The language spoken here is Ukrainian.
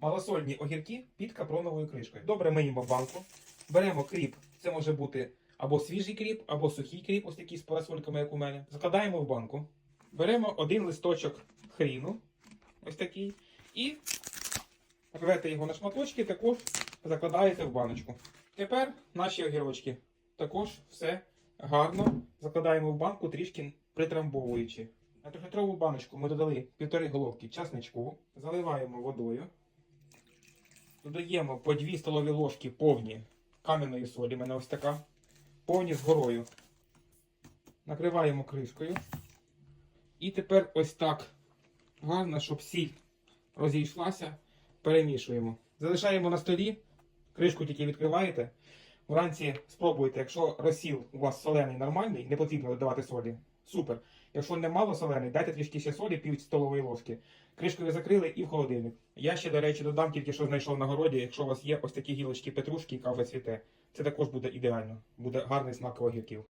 малосольні огірки під капроновою кришкою. Добре миємо банку. Беремо кріп. Це може бути або свіжий кріп, або сухий кріп, ось такий з парасольками, як у мене. Закладаємо в банку. Беремо один листочок хріну, ось такий, і рвете його на шматочки, також закладаєте в баночку. Тепер наші огірочки також все гарно закладаємо в банку, трішки притрамбовуючи. На трьохлітрову баночку ми додали півтори головки часничку, заливаємо водою, додаємо по 2 столові ложки повні кам'яної солі, в мене ось така, повні з горою. Накриваємо кришкою. І тепер ось так гарно, щоб сіль розійшлася, перемішуємо. Залишаємо на столі, кришку тільки відкриваєте. Вранці спробуйте, якщо розсіл у вас солений нормальний, не потрібно додавати солі. Супер. Якщо не мало солений, дайте трішки ще солі, пів столової ложки. Кришкою закрили і в холодильник. Я ще, до речі, додам тільки що знайшов на городі, якщо у вас є ось такі гілочки петрушки, яка вже цвіте. Це також буде ідеально. Буде гарний смак огірків.